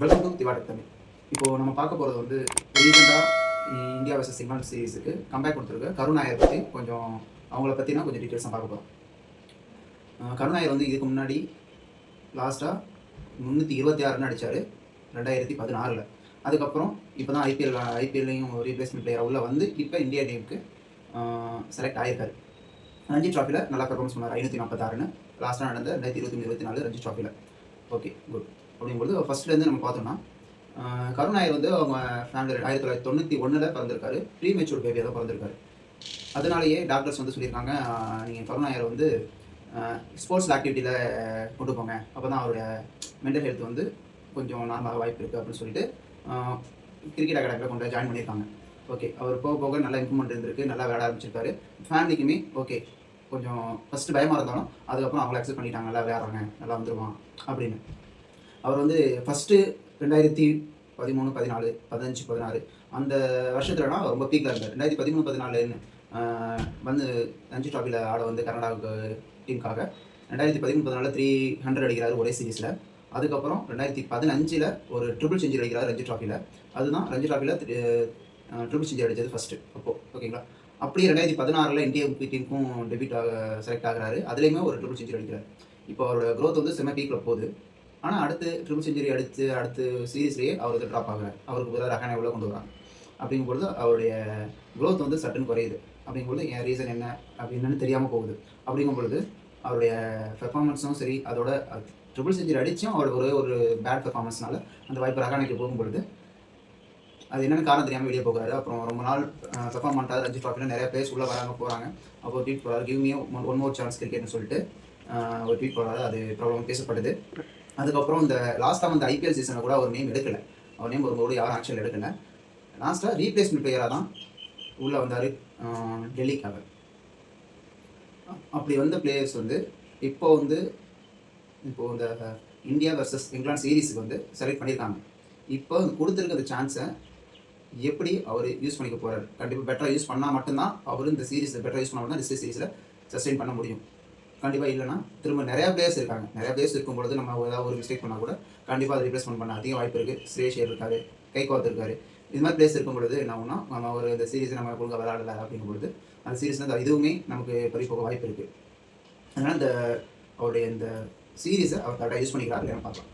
Welcome to திவாடக் Tamil. இப்போது நம்ம பார்க்க போகிறது வந்து ரீசெண்டாக இந்தியா வர்சஸ் இங்கிலாந்து சீரீஸுக்கு கம்பேக் கொடுத்துருக்கு. கருணாயர் பற்றி கொஞ்சம் அவங்கள பற்றினா கொஞ்சம் டீட்டெயில்ஸாக பார்க்க போகிறோம் கருணாயர் வந்து இதுக்கு முன்னாடி லாஸ்ட்டாக முந்நூற்றி இருபத்தி ஆறுன்னு அடித்தார் ரெண்டாயிரத்தி பதினாறில். அதுக்கப்புறம் இப்போ தான் ஐபிஎல் ஐபிஎல்லையும் ரீப்ளேஸ்மெண்ட் பிளேயர் உள்ள வந்து இப்போ இந்தியா டீமுக்கு செலக்ட் ஆகியிருக்காரு ரஞ்சி ட்ராஃபியில் நல்லா பெர்ஃபார்மன்ஸ் பண்ணார். ஐநூற்றி நாற்பத்தாறுன்னு லாஸ்ட்டாக நடந்த ரெண்டாயிரத்தி இருபத்தி இருபத்தி நாலு ரஞ்சி ட்ராஃபியில் ஓகே குட் அப்படிங்கும்போது ஃபர்ஸ்ட்லேருந்து நம்ம பார்த்தோம்னா கருணாயர் வந்து அவங்க ஃபேமிலி ஆயிரத்தி தொள்ளாயிரத்தி தொண்ணூற்றி ஒன்றில் பிறந்திருக்காரு. ப்ரீ மெச்சூர் பேபியாக தான் பிறந்திருக்காரு. அதனாலேயே டாக்டர்ஸ் வந்து சொல்லியிருக்காங்க நீங்கள் கருணாயர் வந்து ஸ்போர்ட்ஸ் ஆக்டிவிட்டியில் கொண்டு போங்க. அப்போ தான் அவருடைய மென்டல் ஹெல்த் வந்து கொஞ்சம் நார்மலாக வாய்ப்பு இருக்குது அப்படின்னு சொல்லிட்டு கிரிக்கெட் அகாடமியில் கொண்டு ஜாயின் பண்ணியிருக்காங்க. ஓகே அவர் போக போக நல்லா இம்ப்ரூவ்மெண்ட் இருந்திருக்கு நல்லா விளையாட ஆரம்பிச்சிருக்காரு. ஃபேமிலிக்குமே ஓகே கொஞ்சம் ஃபஸ்ட்டு பயமாக இருந்தாலும் அதுக்கப்புறம் அவங்கள அக்செப்ட் பண்ணிட்டாங்க நல்லா விளையாடுறாங்க நல்லா வந்துடுவான் அப்படின்னு. அவர் வந்து ஃபஸ்ட்டு ரெண்டாயிரத்தி பதிமூணு பதினாலு பதினஞ்சு பதினாறு அந்த வருஷத்துலனா ரொம்ப பீக்கில் இருந்தார். ரெண்டாயிரத்தி பதிமூணு பதினாலுன்னு வந்து ரஞ்சி ட்ராஃபியில் ஆட வந்து கர்நாடகாவுக்கு டீமுக்காக ரெண்டாயிரத்தி பதிமூணு பதினாலு த்ரீ ஹண்ட்ரட் அடிக்கிறார் ஒரே சீரீஸில் அதுக்கப்புறம் ரெண்டாயிரத்தி பதினஞ்சில் ஒரு ட்ரிபிள் செஞ்சு அடிக்கிறார் ரஞ்சி டிராஃபியில் அதுதான் ரஞ்சி டிராஃபியில் ட்ரிபிள் செஞ்சு அடித்தது ஃபஸ்ட்டு அப்போது ஓகேங்களா அப்படியே ரெண்டாயிரத்தி பதினாறில் இந்தியா டீமுக்கும் டெபியூட் ஆக செலக்ட் ஆகிறாரு. அதுலேயுமே ஒரு ட்ரிபிள் செஞ்சு அடிக்கிறார். இப்போ அவரோட க்ரோத் வந்து செம்ம பீக்கில் போகுது. ஆனால் அடுத்து ட்ரிபிள் செஞ்சுரி அடித்து அடுத்து சீரீஸ்லேயே அவருக்கு ட்ராப் ஆகிறார் அவருக்கு பதிலாக ரஹானே உள்ள கொண்டு வராங்க. அப்படிங்கும்பொழுது அவருடைய க்ரோத் வந்து சட்டுன்னு குறையுது. அப்படிங்கும்பொழுது என் ரீசன் என்ன? அப்படின்னு தெரியாமல் போகுது. அப்படிங்கும் பொழுது அவருடைய பெர்ஃபார்மன்ஸும் சரி அதோட ட்ரிபிள் செஞ்சுரி அடித்தும் அவருக்கு ஒரே ஒரு பேட் பெர்ஃபார்மன்ஸ்னால அந்த வாய்ப்பு ரஹானைக்கு போகும்பொழுது அது என்னென்னு காரணம் தெரியாமல் வெளியே போகிறாரு அப்புறம் ரொம்ப நாள் பெர்ஃபார்ம் பண்ணிட்டாரு ரஞ்சி ட்ராஃபியில் நிறைய பேர்ஸ் உள்ளே வராங்க போகிறாங்க அப்போ ட்வீட் போகிறாரு give me one more chance கிரிக்கெட்னு சொல்லிட்டு ஒரு ட்வீட் போகிறாரு அது ப்ராப்ளம் பேசப்படுது அதுக்கப்புறம் இந்த லாஸ்ட்டாக வந்து ஐபிஎல் சீசனில் கூட அவர் நேம் எடுக்கல. அவர் நேம் ஒரு யாரும் ஆக்சுவல் எடுக்கல. லாஸ்ட்டாக ரீப்ளேஸ்மெண்ட் பிளேயராக தான் உள்ளே வந்தார் டெல்லிக்காக அப்படி வந்த பிளேயர்ஸ் வந்து இப்போ வந்து இப்போ இந்த இந்தியா வர்சஸ் இங்கிலாந்து சீரீஸுக்கு வந்து செலக்ட் பண்ணியிருக்காங்க இப்போ கொடுத்துருக்கிற சான்ஸை எப்படி அவர் யூஸ் பண்ணிக்க போகிறார் கண்டிப்பாக பெட்டராக யூஸ் பண்ணால் மட்டும்தான் அவர் இந்த சீரீஸில் பெட்டராக யூஸ் பண்ணால் தான் டிஸ்ட்ரிக் சீரீஸில் சஸ்டெயின் பண்ண முடியும். கண்டிப்பாக இல்லைன்னா திரும்ப நிறையா பிளேயர்ஸ் இருக்காங்க. நிறைய பிளேயர்ஸ் இருக்கும் பொழுது நம்ம ஏதாவது ஒரு மிஸ்டேக் பண்ணால் கூட கண்டிப்பாக அதை ரீப்ளேஸ்மெண்ட் பண்ண அதிக வாய்ப்பு இருக்குது சுரேஷ் இருக்காரு கைகோத் இருக்காரு இது மாதிரி பிளேஸ் இருக்கும் பொழுது என்ன ஆகும்னா நம்ம ஒரு இந்த சீரீஸ் நம்ம ஒழுங்காக விளாடல அப்படிங்கும் பொழுது அந்த சீரீஸ்ல இதுவுமே நமக்கு பறி போக வாய்ப்பு இருக்குது அதனால் இந்த அவருடைய இந்த சீரீஸை அவர் கரெக்டாக யூஸ் பண்ணிக்கிறாரு பார்க்கலாம்.